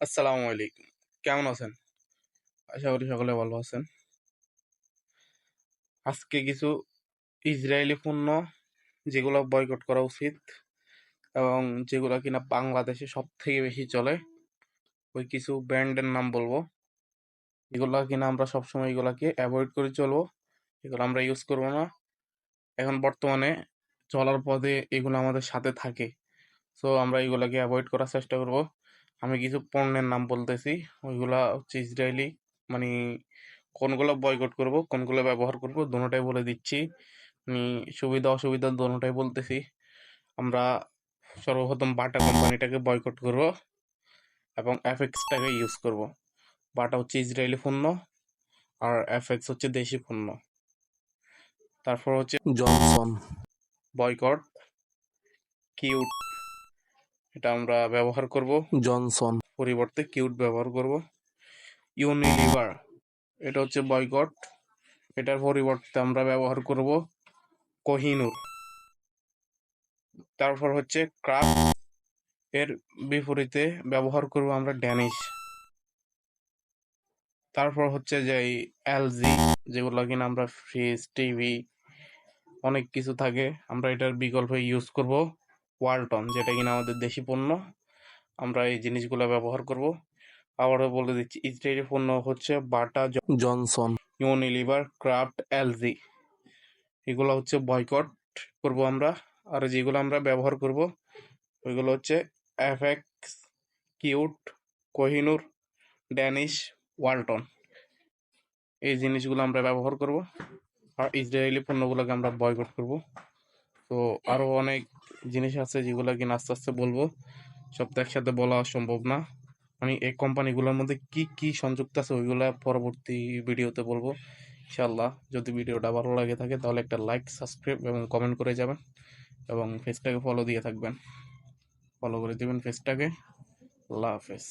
আসসালামু আলাইকুম। কেমন আছেন? আশা করি সকলে ভালো আছেন। আজকে কিছু ইসরায়েলি পণ্য যেগুলো বয়কট করা উচিত এবং যেগুলো কিনা বাংলাদেশে সব থেকে বেশি চলে, ওই কিছু ব্র্যান্ডের নাম বলব। এগুলো কিনা আমরা সবসময় এগুলাকে অ্যাভয়েড করে চলবো। এগুলো আমরা ইউজ করব না। এখন বর্তমানে চলার পথে এগুলো আমাদের সাথে থাকে। সো আমরা এগুলোকে অ্যাভয়েড করার চেষ্টা করব। আমি কিছু পণ্যের নাম বলতেছি। ওইগুলা হচ্ছে ইসরায়েলি মানে কোনগুলো বয়কট করব কোনগুলো ব্যবহার করব দুটোটাই বলে দিচ্ছি। আমি সুবিধা অসুবিধা দুটোটাই বলতেছি। আমরা সর্বপ্রথম বাটা কোম্পানিটাকে বয়কট করব এবং এফএক্সটাকে ইউজ করব। বাটা হচ্ছে ইসরায়েলি পণ্য আর এফএক্স হচ্ছে দেশি পণ্য। তারপর হচ্ছে জনসন। বয়কট কিউট এটা আমরা ব্যবহার করব। জনসন। পরিবর্তে কিউট ব্যবহার করব। ইউনিলিভার এটা হচ্ছে বয়কট এটার পরিবর্তে আমরা ব্যবহার করব কোহিনুর। তারপর হচ্ছে ক্রাফট। এর বিপরীতে ব্যবহার করব আমরা ড্যানিশ। তারপর হচ্ছে যে এলজি যেগুলো কিনা আমরা ফ্রিজ টিভি অনেক কিছু থাকে আমরা এটার বিকল্প ইউজ করব। ওয়ালটন যেটা কিনা আমাদের দেশি পণ্য। আমরা এই জিনিসগুলো ব্যবহার করব। আবারও বলে দিচ্ছি ইসরায়েলি পণ্য হচ্ছে Bata Johnson. Unilever Kraft LG. এগুলো হচ্ছে বয়কট করব আমরা। আর যেগুলো আমরা ব্যবহার করব ওইগুলো হচ্ছে FX cute Kohinoor Danish Walton. এই জিনিসগুলো আমরা ব্যবহার করব। আর ইসরায়েলি পণ্যগুলোকে আমরা বয়কট করব। তো আরও অনেক জিনিস আছে যেগুলো কিনা আস্তে আস্তে বলব। সব তো একসাথে বলা সম্ভব না। আমি এই কোম্পানিগুলোর মধ্যে কি কি সংযুক্ত আছে ওইগুলো পরবর্তী ভিডিওতে বলব। ইনশাল্লাহ যদি ভিডিওটা ভালো লাগে থাকে, তাহলে একটা লাইক সাবস্ক্রাইব এবং কমেন্ট করে যাবেন এবং ফেসটাকে ফলো দিয়ে থাকবেন। ফলো করে দেবেন ফেসটাকে আল্লাহ হাফেজ।